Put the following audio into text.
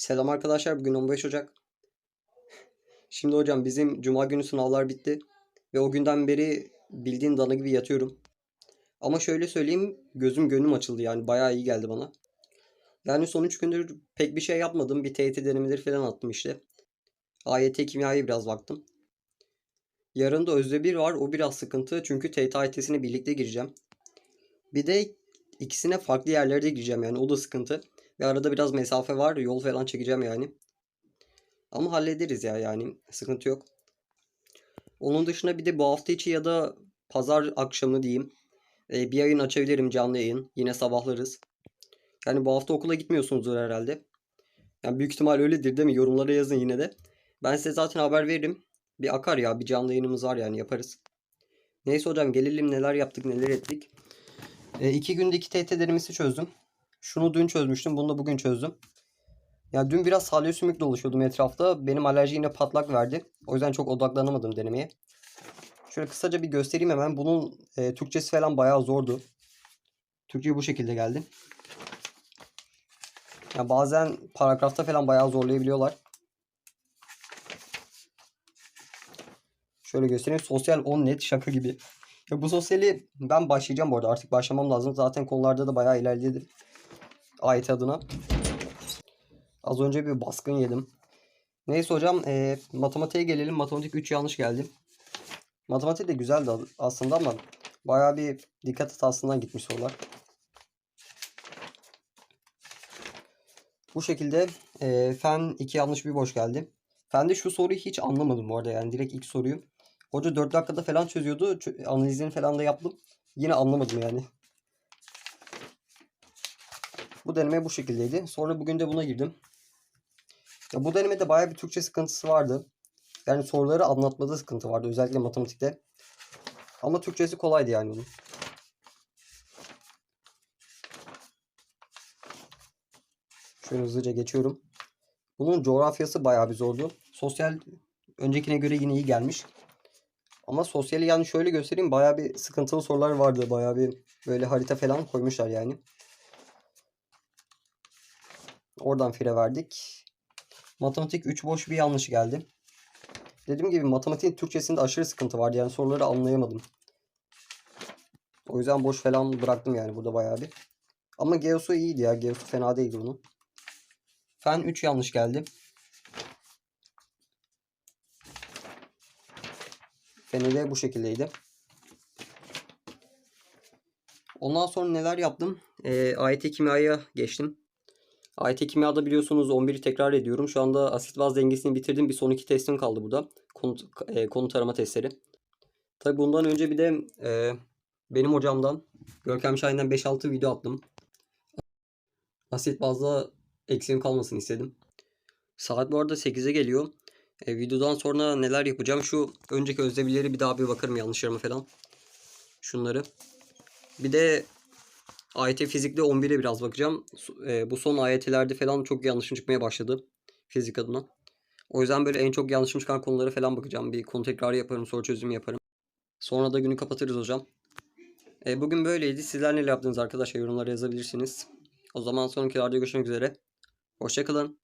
Selam arkadaşlar. Bugün 15 Ocak. Şimdi hocam bizim cuma günü sınavlar bitti. Ve o günden beri bildiğin dana gibi yatıyorum. Ama şöyle söyleyeyim gözüm gönlüm açıldı yani bayağı iyi geldi bana. Yani son 3 gündür pek bir şey yapmadım. Bir TYT denemeleri falan attım işte. AYT kimyaya biraz baktım. Yarın da Özde 1 var. O biraz sıkıntı. Çünkü TYT AYT'sine birlikte gireceğim. Bir de ikisine farklı yerlerde gireceğim yani o da sıkıntı. Ve arada biraz mesafe var. Yol falan çekeceğim yani. Ama hallederiz ya yani. Sıkıntı yok. Onun dışında bir de bu hafta içi ya da pazar akşamı diyeyim. e, bir yayın açabilirim canlı yayın. Yine sabahlarız. Yani bu hafta okula gitmiyorsunuzdur herhalde. Yani büyük ihtimal öyledir değil mi? Yorumlara yazın yine de. Ben size zaten haber veririm. Bir akar ya. Bir canlı yayınımız var yani yaparız. Neyse hocam gelelim neler yaptık neler ettik. E, iki günde iki denemesi çözdüm. Şunu dün çözmüştüm. Bunu da bugün çözdüm. Ya dün biraz salya dolaşıyordum etrafta. Benim alerji yine patlak verdi. O yüzden çok odaklanamadım denemeye. Şöyle kısaca bir göstereyim hemen. Bunun e, Türkçesi falan bayağı zordu. Türkçe bu şekilde geldi. Ya bazen paragrafta falan bayağı zorlayabiliyorlar. Şöyle göstereyim. Sosyal 10 net şaka gibi. Ya bu sosyali ben başlayacağım bu arada. Artık başlamam lazım. Zaten konularda da bayağı ilerledim. Ait adına. Az önce bir baskın yedim. Neyse hocam e, matematiğe gelelim. Matematik 3 yanlış geldi. Matematik de güzeldi aslında ama bayağı bir dikkat hatasından gitmiş sorular. Bu şekilde e, fen 2 yanlış bir boş geldi. Fende şu soruyu hiç anlamadım bu arada yani direkt ilk soruyu. Hoca 4 dakikada falan çözüyordu. Çö- analizini falan da yaptım. Yine anlamadım yani. Bu deneme bu şekildeydi. Sonra bugün de buna girdim. Ya bu denemede bayağı bir Türkçe sıkıntısı vardı. Yani soruları anlatmada sıkıntı vardı. Özellikle matematikte. Ama Türkçesi kolaydı yani onun. Şöyle hızlıca geçiyorum. Bunun coğrafyası bayağı bir zordu. Sosyal öncekine göre yine iyi gelmiş. Ama sosyali yani şöyle göstereyim bayağı bir sıkıntılı sorular vardı. Bayağı bir böyle harita falan koymuşlar yani. Oradan fire verdik. Matematik 3 boş bir yanlış geldi. Dediğim gibi matematiğin Türkçesinde aşırı sıkıntı vardı. Yani soruları anlayamadım. O yüzden boş falan bıraktım yani burada bayağı bir. Ama Geosu iyiydi ya. Geosu fena değildi onun. Fen 3 yanlış geldi. Feni de bu şekildeydi. Ondan sonra neler yaptım? Ee, AYT kimyaya geçtim. AYT kimyada biliyorsunuz 11'i tekrar ediyorum. Şu anda asit baz dengesini bitirdim. Bir son iki testim kaldı burada. Konu, e, konu tarama testleri. Tabi bundan önce bir de e, benim hocamdan Görkem Şahin'den 5-6 video attım. Asit bazda eksiğim kalmasın istedim. Saat bu arada 8'e geliyor. E, videodan sonra neler yapacağım? Şu önceki özdebileri bir daha bir bakarım yanlışlarıma falan. Şunları. Bir de AYT fizikte 11'e biraz bakacağım. E, bu son AYT'lerde falan çok yanlışım çıkmaya başladı. Fizik adına. O yüzden böyle en çok yanlışım çıkan konulara falan bakacağım. Bir konu tekrarı yaparım, soru çözümü yaparım. Sonra da günü kapatırız hocam. E, bugün böyleydi. Sizler neler yaptınız arkadaşlar? Yorumlara yazabilirsiniz. O zaman sonraki videoda görüşmek üzere. Hoşçakalın.